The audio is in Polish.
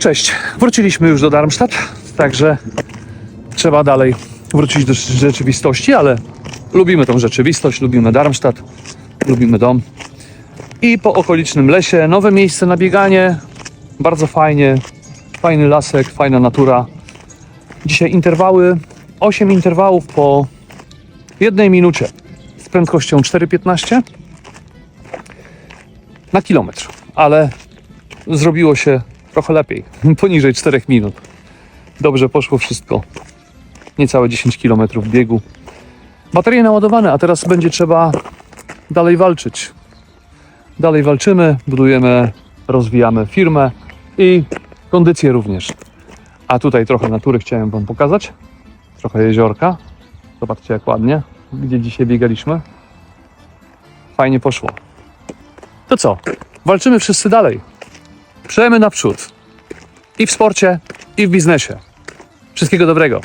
Cześć, wróciliśmy już do Darmstadt, także trzeba dalej wrócić do rzeczywistości, ale lubimy tą rzeczywistość, lubimy Darmstadt, lubimy dom. I po okolicznym lesie nowe miejsce na bieganie, bardzo fajnie, fajny lasek, fajna natura. Dzisiaj interwały, 8 interwałów po jednej minucie z prędkością 4,15 na kilometr, ale zrobiło się trochę lepiej, poniżej 4 minut. Dobrze poszło wszystko. Niecałe 10 km biegu. Baterie naładowane, a teraz będzie trzeba dalej walczyć. Dalej walczymy, budujemy, rozwijamy firmę i kondycję również. A tutaj trochę natury chciałem Wam pokazać. Trochę jeziorka. Zobaczcie jak ładnie, gdzie dzisiaj biegaliśmy. Fajnie poszło. To co? Walczymy wszyscy dalej. Przejemy naprzód. I w sporcie, i w biznesie. Wszystkiego dobrego.